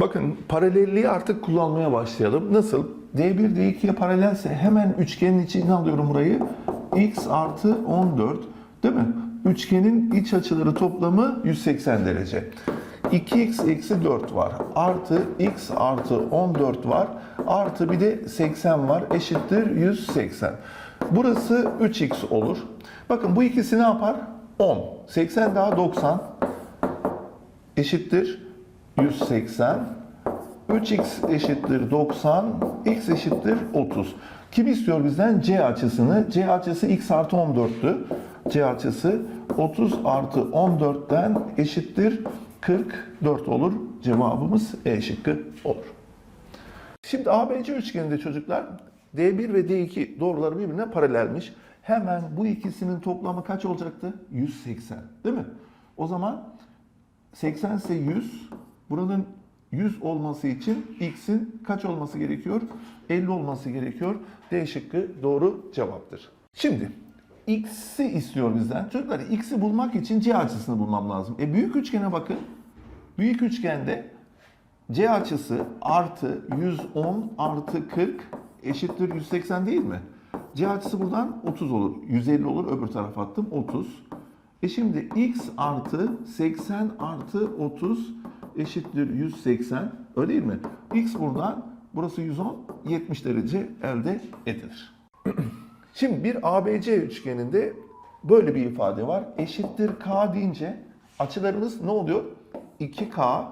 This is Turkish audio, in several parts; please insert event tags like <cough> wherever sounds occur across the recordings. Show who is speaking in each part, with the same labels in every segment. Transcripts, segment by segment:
Speaker 1: Bakın paralelliği artık kullanmaya başlayalım. Nasıl? D1 D2'ye paralelse hemen üçgenin içine alıyorum burayı. X artı 14 değil mi? Üçgenin iç açıları toplamı 180 derece. 2x eksi 4 var. Artı x artı 14 var. Artı bir de 80 var. Eşittir 180. Burası 3x olur. Bakın bu ikisi ne yapar? 10. 80 daha 90 eşittir 180. 3x eşittir 90, x eşittir 30. Kim istiyor bizden? C açısını. C açısı x artı 14'tü. C açısı 30 artı 14'ten eşittir 44 olur. Cevabımız E şıkkı olur. Şimdi ABC üçgeninde çocuklar D1 ve D2 doğruları birbirine paralelmiş. Hemen bu ikisinin toplamı kaç olacaktı? 180. Değil mi? O zaman 80 ise 100. Buranın 100 olması için x'in kaç olması gerekiyor? 50 olması gerekiyor. D şıkkı doğru cevaptır. Şimdi x'i istiyor bizden. Çocuklar x'i bulmak için c açısını bulmam lazım. E büyük üçgene bakın. Büyük üçgende C açısı artı 110 artı 40 eşittir 180 değil mi? C açısı buradan 30 olur. 150 olur. Öbür tarafa attım. 30. E şimdi x artı 80 artı 30 eşittir 180. Öyle değil mi? X buradan burası 110 70 derece elde edilir. <clears throat> Şimdi bir ABC üçgeninde böyle bir ifade var. Eşittir K deyince açılarımız ne oluyor? 2K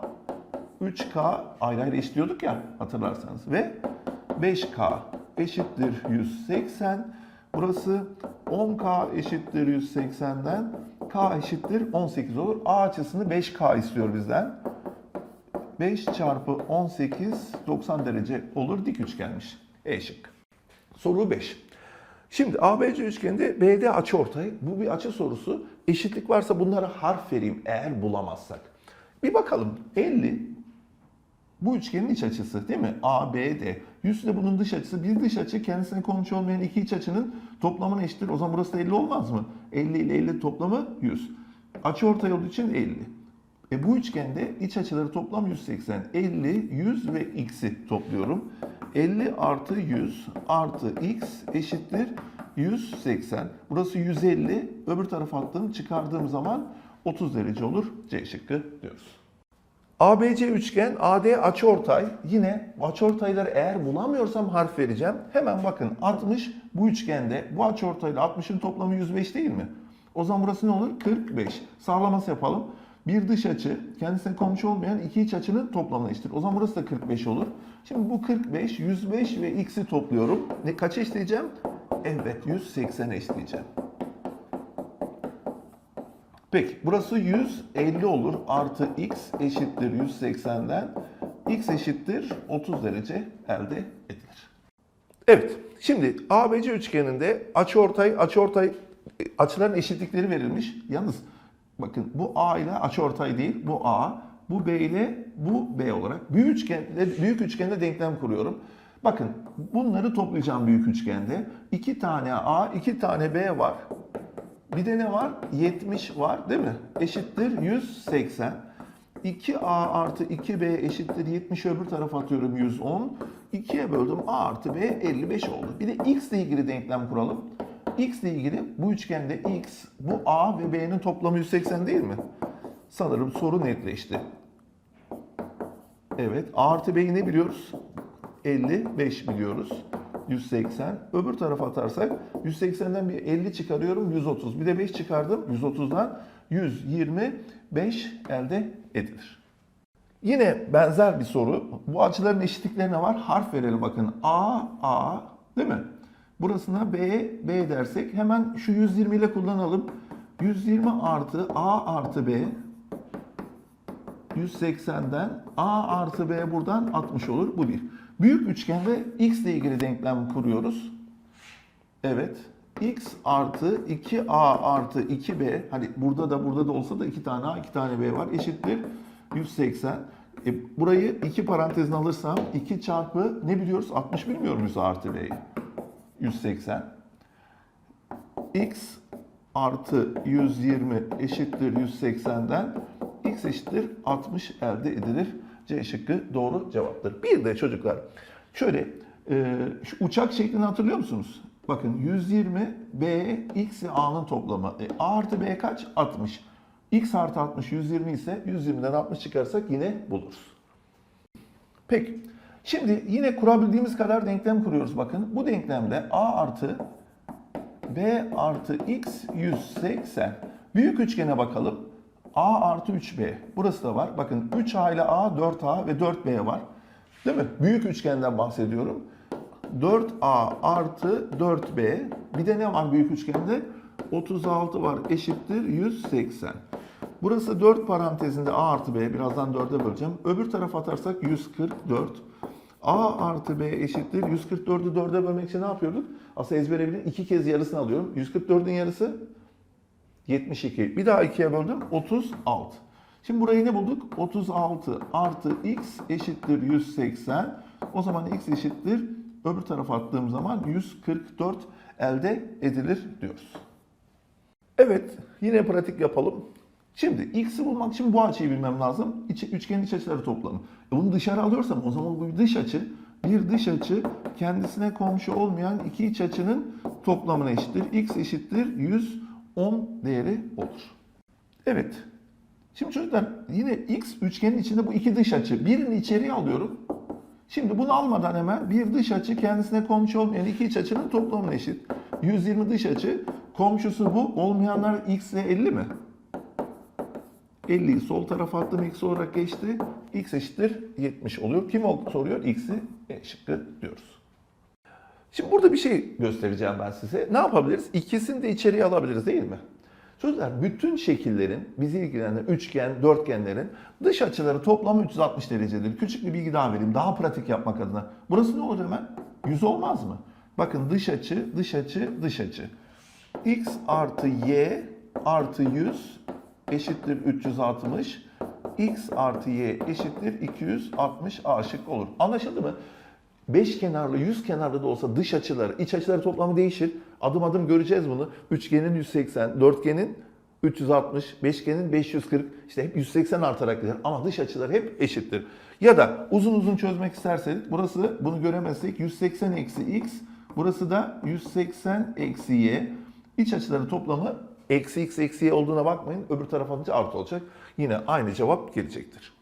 Speaker 1: 3K ayrı ayrı eşitliyorduk ya hatırlarsanız ve 5K eşittir 180. Burası 10K eşittir 180'den K eşittir 18 olur. A açısını 5K istiyor bizden. 5 çarpı 18 90 derece olur dik üçgenmiş. E şık. Soru 5. Şimdi ABC üçgeninde BD açıortay. Bu bir açı sorusu. Eşitlik varsa bunlara harf vereyim eğer bulamazsak. Bir bakalım. 50 bu üçgenin iç açısı değil mi? ABD. 100 de bunun dış açısı. Bir dış açı kendisine komşu olmayan iki iç açının toplamına eşittir. O zaman burası da 50 olmaz mı? 50 ile 50 toplamı 100. Açı ortay olduğu için 50. E bu üçgende iç açıları toplam 180. 50, 100 ve x'i topluyorum. 50 artı 100 artı x eşittir 180. Burası 150. Öbür tarafa attığım çıkardığım zaman 30 derece olur. C şıkkı diyoruz. ABC üçgen AD açıortay. Yine açıortayları eğer bulamıyorsam harf vereceğim. Hemen bakın 60 bu üçgende bu açıortayla 60'ın toplamı 105 değil mi? O zaman burası ne olur? 45. Sağlaması yapalım. Bir dış açı kendisine komşu olmayan iki iç açının toplamına eşittir. O zaman burası da 45 olur. Şimdi bu 45, 105 ve x'i topluyorum. Ne kaça eşitleyeceğim? Evet 180 eşitleyeceğim. Peki burası 150 olur artı x eşittir 180'den x eşittir 30 derece elde edilir. Evet şimdi ABC üçgeninde açıortay açıortay açıların eşitlikleri verilmiş. Yalnız bakın bu A ile açıortay değil bu A bu B ile bu B olarak büyük üçgende büyük üçgende denklem kuruyorum. Bakın bunları toplayacağım büyük üçgende. 2 tane A, 2 tane B var. Bir de ne var? 70 var değil mi? Eşittir 180. 2A artı 2B eşittir 70 öbür tarafa atıyorum 110. 2'ye böldüm A artı B 55 oldu. Bir de X ile ilgili denklem kuralım. X ile ilgili bu üçgende X, bu A ve B'nin toplamı 180 değil mi? Sanırım soru netleşti. Evet. A artı B'yi ne biliyoruz? 55 biliyoruz. 180. Öbür tarafa atarsak 180'den bir 50 çıkarıyorum 130. Bir de 5 çıkardım 130'dan 125 elde edilir. Yine benzer bir soru. Bu açıların eşitliklerine var. Harf verelim bakın. A, A değil mi? Burasına B, B dersek hemen şu 120 ile kullanalım. 120 artı A artı B 180'den A artı B buradan 60 olur. Bu bir. Büyük üçgende X ile ilgili denklem kuruyoruz. Evet. X artı 2A artı 2B hani burada da burada da olsa da 2 tane A 2 tane B var eşittir 180. E, burayı iki parantezine alırsam 2 çarpı ne biliyoruz? 60 bilmiyor muyuz A artı B'yi? 180. X artı 120 eşittir 180'den x eşittir 60 elde edilir. C şıkkı doğru cevaptır. Bir de çocuklar şöyle e, şu uçak şeklini hatırlıyor musunuz? Bakın 120 B X A'nın toplamı. E, A artı B kaç? 60. X artı 60 120 ise 120'den 60 çıkarsak yine buluruz. Peki. Şimdi yine kurabildiğimiz kadar denklem kuruyoruz bakın. Bu denklemde A artı B artı X 180. Büyük üçgene bakalım. A artı 3B. Burası da var. Bakın 3A ile A, 4A ve 4B var. Değil mi? Büyük üçgenden bahsediyorum. 4A artı 4B. Bir de ne var büyük üçgende? 36 var eşittir 180. Burası 4 parantezinde A artı B. Birazdan 4'e böleceğim. Öbür tarafa atarsak 144. A artı B eşittir. 144'ü 4'e bölmek için ne yapıyorduk? Aslında ezbere bilin. iki kez yarısını alıyorum. 144'ün yarısı 72. Bir daha ikiye böldüm. 36. Şimdi burayı ne bulduk? 36 artı x eşittir 180. O zaman x eşittir. Öbür tarafa attığım zaman 144 elde edilir diyoruz. Evet, yine pratik yapalım. Şimdi x'i bulmak için bu açıyı bilmem lazım. İç, üçgenin iç açıları toplamı. E bunu dışarı alıyorsam o zaman bu bir dış açı. Bir dış açı kendisine komşu olmayan iki iç açının toplamına eşittir. x eşittir 110 değeri olur. Evet. Şimdi çocuklar yine x üçgenin içinde bu iki dış açı. Birini içeriye alıyorum. Şimdi bunu almadan hemen bir dış açı kendisine komşu olmayan iki iç açının toplamına eşit. 120 dış açı. Komşusu bu. Olmayanlar x ile 50 mi? 50'yi sol tarafa attım x olarak geçti. x eşittir 70 oluyor. Kim soruyor? x'i E şıkkı diyoruz. Şimdi burada bir şey göstereceğim ben size. Ne yapabiliriz? İkisini de içeriye alabiliriz değil mi? Çocuklar bütün şekillerin, bizi ilgilendiren üçgen, dörtgenlerin dış açıları toplamı 360 derecedir. Küçük bir bilgi daha vereyim. Daha pratik yapmak adına. Burası ne olur hemen? 100 olmaz mı? Bakın dış açı, dış açı, dış açı. x artı y artı 100 eşittir 360. x artı y eşittir 260 a olur. Anlaşıldı mı? 5 kenarlı, 100 kenarlı da olsa dış açıları, iç açıları toplamı değişir. Adım adım göreceğiz bunu. Üçgenin 180, dörtgenin 360, beşgenin 540, işte hep 180 artarak gider. Ama dış açılar hep eşittir. Ya da uzun uzun çözmek istersek, burası bunu göremezsek 180 eksi x, burası da 180 eksi y. İç açıların toplamı eksi x eksi y olduğuna bakmayın. Öbür tarafa atınca artı olacak. Yine aynı cevap gelecektir.